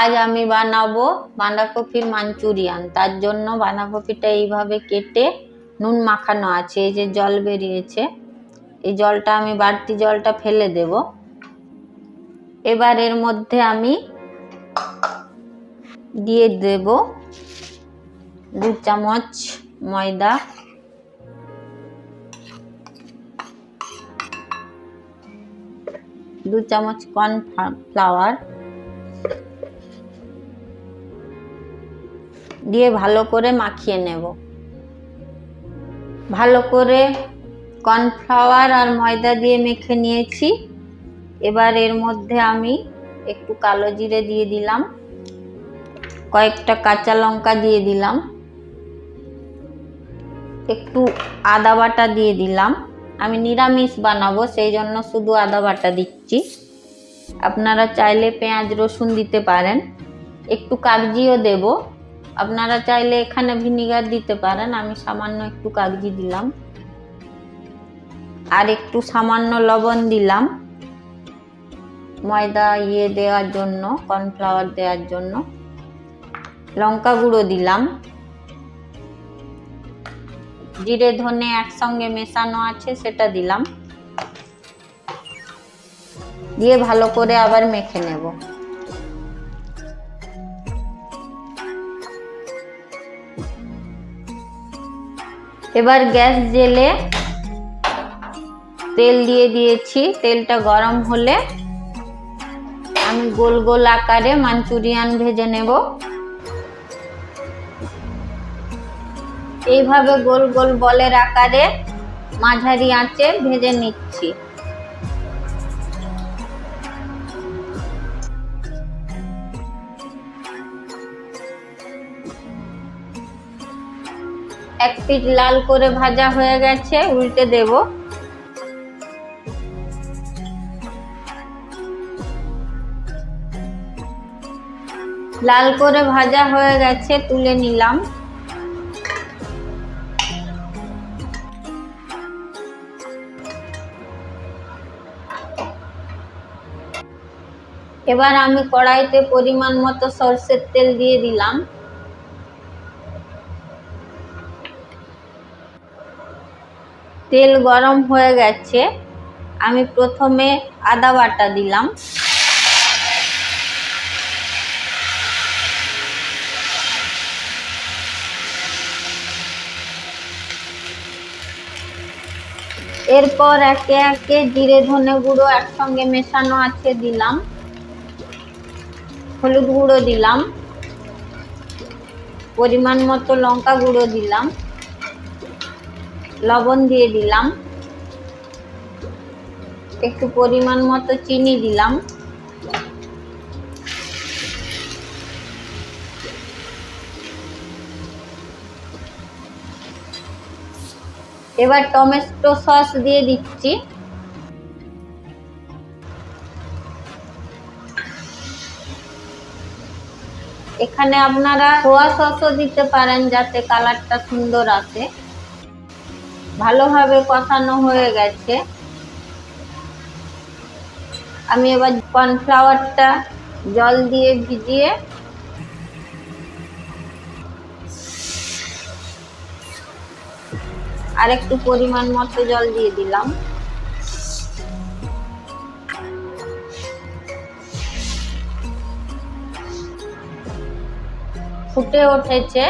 আজ আমি বানাবো বাঁধাকপির মাঞ্চুরিয়ান। তার জন্য বাঁধাকপিটা এইভাবে কেটে নুন মাখানো আছে, এই যে জল বেরিয়েছে। এই জলটা, আমি বাড়তি জলটা ফেলে দেব। এবার এর মধ্যে আমি দিয়ে দেব দু চামচ ময়দা। দু চামচ কর্নফ্লাওয়ার। দিয়ে ভালো করে মাখিয়ে নেব। ভালো করে কর্নফ্লাওয়ার আর ময়দা দিয়ে মেখে নিয়েছি। এবার এর মধ্যে আমি একটু কালো জিরে দিয়ে দিলাম। কয়েকটা কাঁচা লঙ্কা দিয়ে দিলাম। একটু আদা বাটা দিয়ে দিলাম। আমি নিরামিষ বানাবো, সেই জন্য শুধু আদা বাটা দিচ্ছি। আপনারা চাইলে পেঁয়াজ রসুন দিতে পারেন। একটু কাগজিও দেব। আপনারা চাইলে এখানে ভিনিগার দিতে পারেন, আমি সামান্য একটু কাগজি দিলাম। আর একটু সামান্য লবণ দিলাম। ময়দা ইয়ে দেওয়ার জন্য, কর্নফ্লাওয়ার দেওয়ার জন্য। লঙ্কা গুঁড়ো দিলাম। জিরে, ধনে একসঙ্গে মেশানো আছে, সেটা দিলাম। দিয়ে ভালো করে আবার মেখে নেব। এবার গ্যাস জেলে তেল দিয়ে দিয়েছি। তেলটা গরম হলে আমি গোল গোল আকারে মাঞ্চুরিয়ান ভেজে নেব। এইভাবে গোল গোল বলের আকারে মাঝারি আঁচে ভেজে নিচ্ছি। এক পিঠ লাল করে ভাজা হয়ে গেছে, উল্টে দেব। লাল করে ভাজা হয়ে গেছে, তুলে নিলাম। এবার আমি কড়াইতে পরিমাণ মতো সর্ষের তেল দিয়ে দিলাম। তেল গরম হয়ে গেছে। আমি প্রথমে আদা বাটা দিলাম। এরপর একে একে জিরে, ধনে গুঁড়ো একসঙ্গে মেশানো আছে দিলাম। হলুদ গুঁড়ো দিলাম। পরিমাণ মতো লঙ্কা গুঁড়ো দিলাম। লবণ দিয়ে দিলাম। একটু পরিমাণ মতো চিনি দিলাম। এবার টমেটো সস দিয়ে দিচ্ছি। এখানে আপনারা সোয়া সসও দিতে পারেন যাতে কালারটা সুন্দর আসে। ভালোভাবে কষানো হয়ে গেছে। আমি এবার কর্নফ্লাওয়ারটা জল দিয়ে ভিজিয়ে আর একটু পরিমাণ মতো জল দিয়ে দিলাম। ফুটে উঠেছে।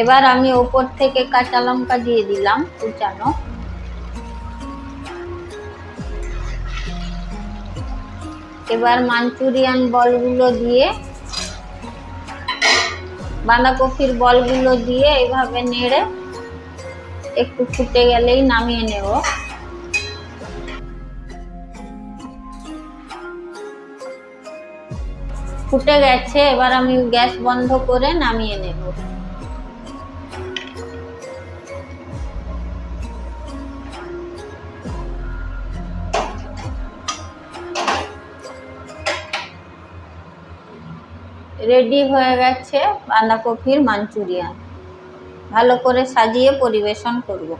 এবার আমি ওপর থেকে কাঁচা লঙ্কা দিয়ে দিলাম কুচানো। এবার মাঞ্চুরিয়ান বলগুলো দিয়ে, বাঁধাকপির বলগুলো দিয়ে এভাবে নেড়ে একটু ফুটে গেলেই নামিয়ে নেব। ফুটে গেছে, এবার আমি গ্যাস বন্ধ করে নামিয়ে নেব। রেডি হয়ে গেছে বাঁধাকপির মাঞ্চুরিয়ান। ভালো করে সাজিয়ে পরিবেশন করব।